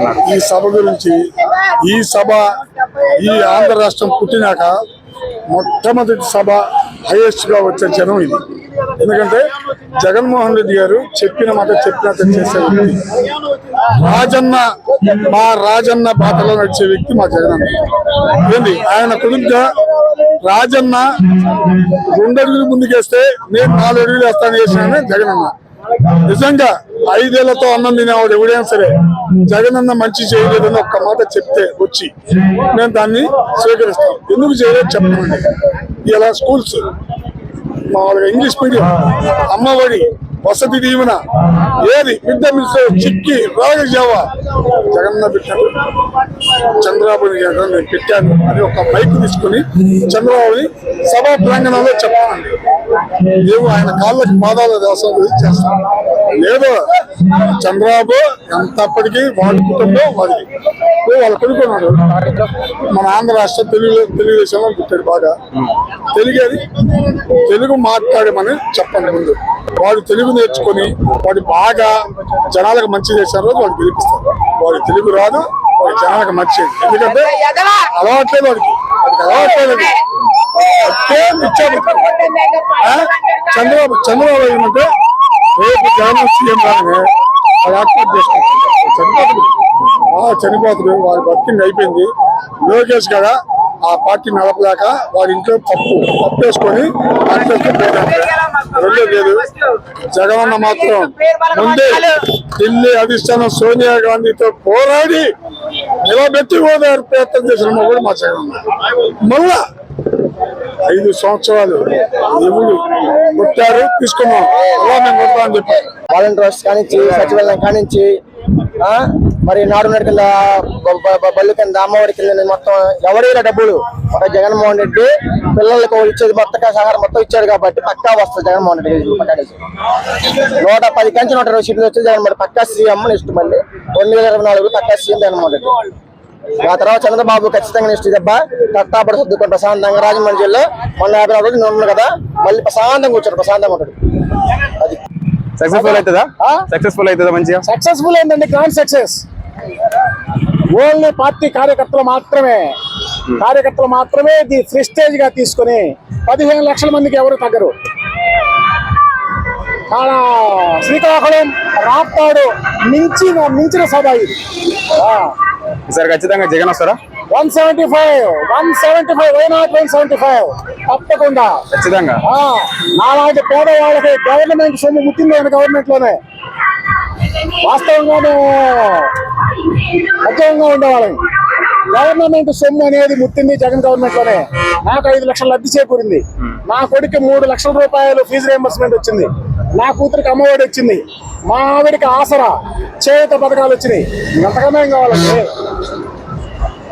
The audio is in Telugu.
అనుకుంటున్నారు ఈ సభ గురించి ఈ సభ ఈ ఆంధ్ర రాష్ట్రం పుట్టినాక మొట్టమొదటి సభ హైయెస్ట్గా వచ్చే జనం ఇది. ఎందుకంటే జగన్మోహన్ రెడ్డి గారు చెప్పిన మాట చెప్పినట్టు చేసే వ్యక్తి. రాజన్న మా రాజన్న బాటలో నడిచే వ్యక్తి మా జగన్ ఏంది? ఆయన కొడుకుగా రాజన్న రెండు అడుగులు ముందుకేస్తే నేను నాలుగు అడుగులు వేస్తాను చేసిన జగనన్న నిజంగా ఐదేళ్ళతో అన్నం తినేవాడు ఎవడైనా సరే జగనన్న మంచి చేయలేదని ఒక్క మాట చెప్తే వచ్చి నేను దాన్ని స్వీకరిస్తాను. ఎందుకు చేయలేదు చెప్పండి? ఇలా స్కూల్స్ మామూలుగా ఇంగ్లీష్ మీడియం అమ్మఒడి వసతి దీవెన ఏది మిడ్ డే మీల్స్ చిక్కి రాగజావ జగన్న పెట్టాడు. చంద్రబాబు నేను పెట్టాను అని ఒక మైక్ తీసుకుని చంద్రబాబుని సభా ప్రాంగణంలో చెప్పాలండి. మేము ఆయన కాళ్ళకి పాదాల దేవసం చేస్తాం. లేదు చంద్రబాబు ఎంతప్పటికీ వాళ్ళ కుటుంబం వాడి వాళ్ళు కొడుకున్నాడు మన ఆంధ్ర రాష్ట్ర తెలుగు తెలుగుదేశంలో పుట్టాడు బాగా. తెలుగు అది తెలుగు మాట్లాడమని చెప్పండి ముందు. వాడు తెలుగు నేర్చుకొని వాడు బాగా జనాలకు మంచి చేసిన రోజు వాడు గెలిపిస్తారు. వాడు తెలుగు రాదు వాడు జనాలకు మంచి ఎందుకంటే అలవాట్లేదు వాడికి. వాడికి అలవాట్లేదు అంటే ఇచ్చాడు చంద్రబాబు చంద్రబాబు ఏమంటే రేపు జగన్ సీఎం రాగానే వాడు ఆత్మహత్య చేసుకుంటారు చనిపోతుంది ఆ చనిపోతుంది వారి బతికింది అయిపోయింది లోకేష్ కదా ఆ పార్టీ నడపలేక వారి ఇంట్లో తప్పు పప్పు వేసుకొని ఆత్మహత్య పోయాడు. రెండో లేదు మాత్రం ముందే ఢిల్లీ అధిష్టానం సోనియా గాంధీతో పోరాడి నిలబెట్టి ఓదారు ప్రయత్నం చేసిన కూడా మా జగన్ మళ్ళా ఐదు సంవత్సరాలు ఎవరు కొట్టారు తీసుకున్నాం. అలా మేము కొడతామని చెప్పారు. వాలంటీర్స్ కానించి సచివాలయం కానించి ఆ, మరి నాడు కింద బళ్ళు కింద అమ్మఒడి కింద మొత్తం ఎవరైనా డబ్బులు? ఒక జగన్మోహన్ రెడ్డి పిల్లలకు ఇచ్చేది మొత్తం సహకారం మొత్తం ఇచ్చారు కాబట్టి పక్కా వస్తుంది జగన్మోహన్ రెడ్డి పట్టాడేసి నూట పది కంచి నూట ఇరవై సీట్లు వచ్చి జగన్ పక్కా సీఎం నెక్స్ట్ మళ్ళీ. రెండు వేల ఇరవై నాలుగు పక్కా సీఎం జగన్మోహన్ రెడ్డి. ఆ తర్వాత చంద్రబాబు ఖచ్చితంగా నెక్స్ట్ దెబ్బ తట్టాపడి సర్దుకొని ప్రశాంతంగా రాజమండ్రి జిల్లా మొన్న యాభై నాలుగు రోజులు ఉన్నాడు కదా మళ్ళీ ప్రశాంతంగా కూర్చోడు ప్రశాంతంగా ఉంటాడు. అది. సక్సెస్ఫుల్ అవుతుందా? ఆ? సక్సెస్ఫుల్ అవుతుందా మంచిగా? సక్సెస్ఫుల్ ఏంటండి గ్రాండ్ సక్సెస్ ఓన్లీ పార్టీ కార్యకర్తలు మాత్రమే. కార్యకర్తలు మాత్రమే ఇది ప్రెస్టేజ్గా తీసుకొని పదిహేను లక్షల మందికి ఎవరు తగ్గరు. శ్రీకాకుళం రాప్తాడు మించిన మించిన సభ ఇది. ఈసారి ఖచ్చితంగా జగన్ వస్తారా? One seventy five one seventy five why not one seventy five? తప్పకుండా. ఖచ్చితంగా. నాలాంటి పేదవాళ్ళకి గవర్నమెంట్ సొమ్ము ముట్టింది గవర్నమెంట్లోనే వాస్తవంగానే మధ్యంగా ఉండేవాళ్ళం గవర్నమెంట్ సొమ్ము అనేది ముట్టింది జగన్ గవర్నమెంట్లోనే నాకు ఐదు లక్షల లబ్ధి చేకూరింది. నా కొడుకు మూడు లక్షల రూపాయలు ఫీజు రియంబర్స్మెంట్ వచ్చింది. నా కూతురికి అమ్మఒడి వచ్చింది. మా ఆవిడికి ఆసరా చేయుత పథకాలు వచ్చినాయి. ఎంతకన్నా ఏం కావాలండి?